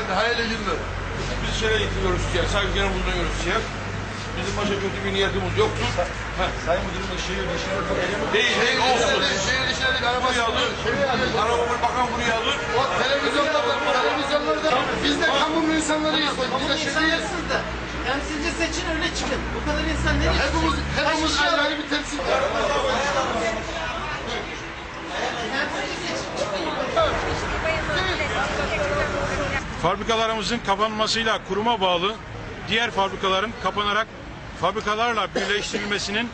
şimdi hayal edilme. Biz içeri görüşeceğiz. Sanki gene burada görüşeceğiz. Bizim başka kötü bir niyetimiz yoktur. Heh. Sayın Müdürüm şehir dışına Değil, değil, olsun. Şehir dışına değil, araba alır. Arabamı bakan buraya alır. O televizyonlarda, televizyonlarda biz de kamu insanlarıyız. Biz de şehriyiz. İnsanlarsınız da. Temsilci seçin öyle çıkın. Bu kadar insan ne Fabrikalarımızın kapanmasıyla kuruma bağlı diğer fabrikaların kapanarak fabrikalarla birleştirilmesinin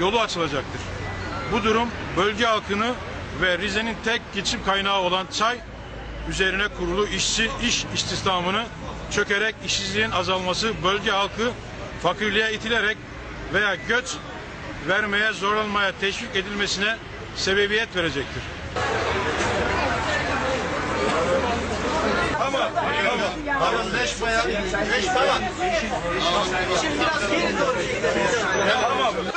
yolu açılacaktır. Bu durum bölge halkını ve Rize'nin tek geçim kaynağı olan çay üzerine kurulu işçi iş istihdamını çökerek işsizliğin azalması bölge halkı fakirliğe itilerek veya göç vermeye zorlanmaya teşvik edilmesine sebebiyet verecektir.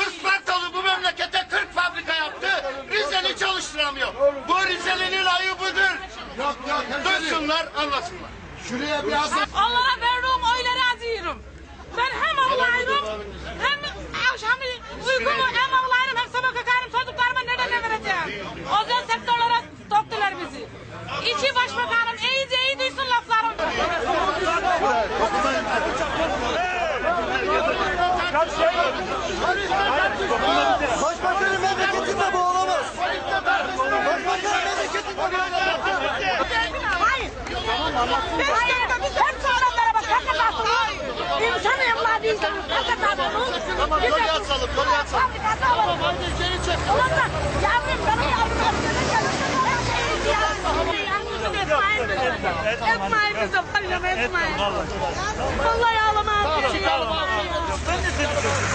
Ispartalı bu memlekete 40 fabrika yaptı. Rize'li çalıştıramıyor. Bu Rize'linin ayıbıdır. Yok yok. Duysunlar anlasınlar. Şuraya bir hazır. Allah'a verdiğim oyları aziyorum. Ben hem ağlarım hem akşamı uykumu hem ağlarım hem sabah kalkarım çocuklarıma neden ne vereceğim? Özel sektörlere soktular bizi. İçi başbakanım Başbakanın memleketinde bu olamaz. Başbakanın memleketinde bu olamaz. Hayır. Beş dakika biz hep sonralara bak. Hakikaten aslında insan evladı insan. Hakikaten That's my. Yapma hepinize. Yapma hepinize.